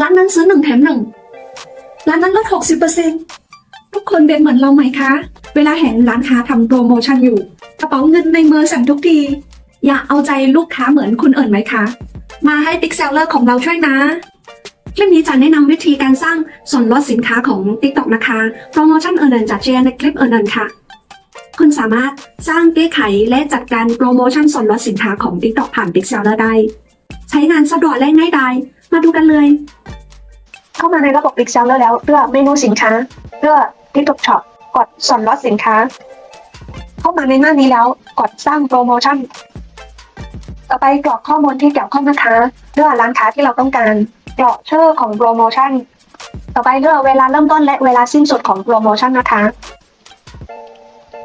ร้านนั้นซื้อหนึ่งแถมหนึ่งร้านนั้นลดหกสิบเปอร์เซ็นทุกคนเป็นเหมือนเราไหมคะ เวลาเห็นร้านค้าทำโปรโมชั่นอยู่ กระเป๋าเงินในมือสั่นทุกที อยากเอาใจลูกค้าเหมือนคุณเอิญไหมคะ มาให้ Big Seller ของเราช่วยนะคลิปนี้จะแนะนำวิธีการสร้างส่วนลดสินค้าของ TikTok นะคะ โปรโมชั่นเอิญๆจะแชร์ในคลิปเอิญๆค่ะ คุณสามารถสร้างแก้ไขและจัดการโปรโมชั่นส่วนลดสินค้าของ TikTok ผ่าน Big Seller ได้ ใช้งานสะดวกและง่ายดาย มาดูกันเลย เข้ามาในระบบ Big Seller แล้วเลือกเมนูสินค้าเลือก TikTok Shop กดส่วนลดสินค้า เข้ามาในหน้านี้แล้วกดสร้างโปรโมชั่นต่อไปกรอกข้อมูลที่เกี่ยวข้องนะคะเลือกร้านค้าที่เราต้องการกรอกชื่อของโปรโมชั่น ต่อไปเลือกเวลาเริ่มต้นและเวลาสิ้นสุดของโปรโมชั่นนะคะ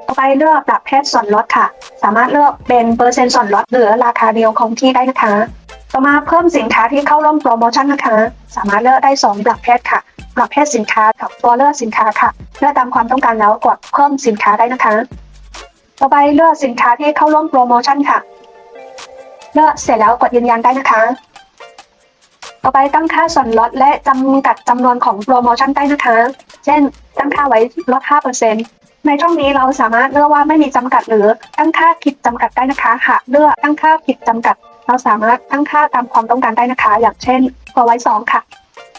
ต่อไปเลือกประเภทส่วนลดค่ะ สามารถเลือกเป็นเปอร์เซ็นต์ส่วนลดหรือราคาเดียวคงที่ได้นะคะ ต่อมาเพิ่มสินค้าที่เข้าร่วมโปรโมชั่นนะคะ สามารถเลือกได้ 2 ประเภทค่ะ ประเภทสินค้ากับตัวเลือกสินค้าค่ะ เลือกตามความต้องการแล้วกดเพิ่มสินค้าได้นะคะ ต่อไปเลือกสินค้าที่เข้าร่วมโปรโมชั่นค่ะ เลือกเสร็จแล้วกดยืนยันได้นะคะ ต่อไปตั้งค่าส่วนลดและจำกัดจำนวนของโปรโมชั่นได้นะคะ เช่น ตั้งค่าไว้ลด5%ในช่องนี้เราสามารถเลือกว่าไม่มีจำกัดหรือตั้งค่าคิดจำกัดได้นะคะ หากเลือกตั้งค่าคิดจำกัด เราสามารถตั้งค่าตามความต้องการได้นะคะ อย่างเช่นตัวไว้สองค่ะ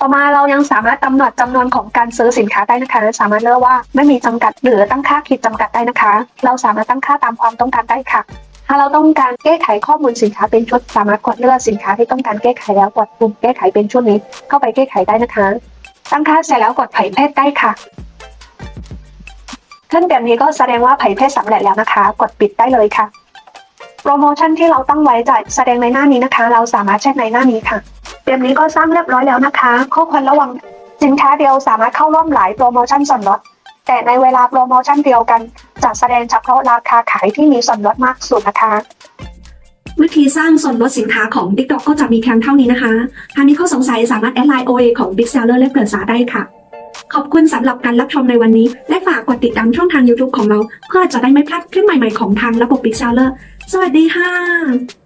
ต่อมาเรายังสามารถกำหนดจำนวนของการซื้อสินค้าได้นะคะและสามารถเลือกว่าไม่มีจำกัดหรือตั้งค่าขีดจำกัดได้นะคะ เราสามารถตั้งค่าตามความต้องการได้ค่ะถ้าเราต้องการแก้ไขข้อมูลสินค้าเป็นชุด สามารถกดเลือกสินค้าที่ต้องการแก้ไขแล้วกดปุ่มแก้ไขเป็นชุดนี้เข้าไปแก้ไขได้นะคะตั้งค่าเสร็จแล้วกดเผยแพร่ได้ค่ะขึ้นแบบนี้ก็แสดงว่าเผยแพร่สำเร็จแล้วนะคะ กดปิดได้เลยค่ะ โปรโมชั่นที่เราตั้งไว้จะแสดงในหน้านี้นะคะ เราสามารถเช็คในหน้านี้ค่ะเกมนี้ก็สร้างเรียบร้อยแล้วนะคะ ข้อควรระวังสินค้าเดียวสามารถเข้าร่วมหลายโปรโมชั่นส่วนลดแต่ในเวลาโปรโมชั่นเดียวกันจะแสดงเฉพาะราคาขายที่มีส่วนลดมากสุดนะคะวิธีสร้างส่วนลดสินค้าของ TikTok ก็จะมีเพียงเท่านี้นะคะถ้ามีข้อสงสัยสามารถแอดไลน์ OA ของ Big Seller และเปิดสาได้ค่ะ ขอบคุณสำหรับการรับชมในวันนี้ และฝากกดติดตามช่องทาง YouTube ของเรา เพื่อจะได้ไม่พลาดคลิปใหม่ๆของทางระบบ Big Seller สวัสดีค่ะ